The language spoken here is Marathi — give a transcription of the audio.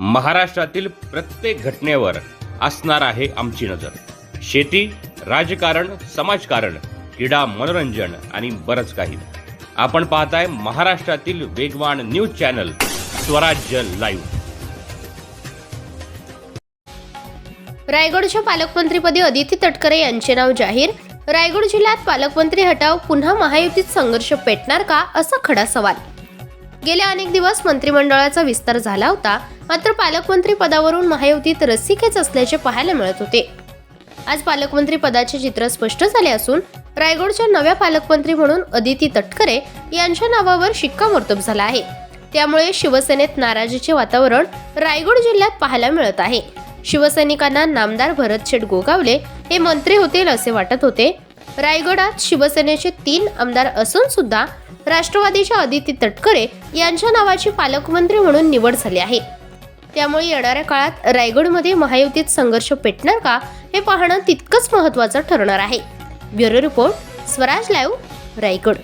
महाराष्ट्रातील प्रत्येक घटनेवर असणार आहे आमची नजर. शेती राजकारण समाजकारण क्रीडा मनोरंजन आणि बरंच काही. आपण पाहताय महाराष्ट्रातील वेगवान न्यूज चॅनल स्वराज्य लाईव्ह. रायगडच्या पालकमंत्रीपदी अदिती तटकरे यांचे नाव जाहीर. रायगड जिल्ह्यात पालकमंत्री हटाव पुन्हा महायुतीत संघर्ष पेटणार का असा खडा सवाल. गेल्या अनेक दिवस मंत्रिमंडळाचा विस्तार झाला होता मात्र पालकमंत्री पदावरून महायुतीत रस्सीखेच असल्याचे पाहायला मिळत होते. आज पालकमंत्री पदाचे चित्र स्पष्ट झाले असून रायगडच्या नव्या पालकमंत्री म्हणून अदिती तटकरे यांच्या नावावर शिक्कामोर्तब झाला आहे. त्यामुळे शिवसेनेत नाराजीचे वातावरण रायगड जिल्ह्यात पाहायला मिळत आहे. शिवसैनिकांना नामदार भरत शेठ गोगावले हे मंत्री होतील असे वाटत होते. रायगडात शिवसेनेचे तीन आमदार असून सुद्धा राष्ट्रवादीच्या अदिती तटकरे यांच्या नावाची पालकमंत्री म्हणून निवड झाली आहे. त्यामुळे येणाऱ्या काळात रायगडमध्ये महायुतीत संघर्ष पेटणार का हे पाहणं तितकंच महत्त्वाचं ठरणार आहे. Bureau report Swaraj live Raigad.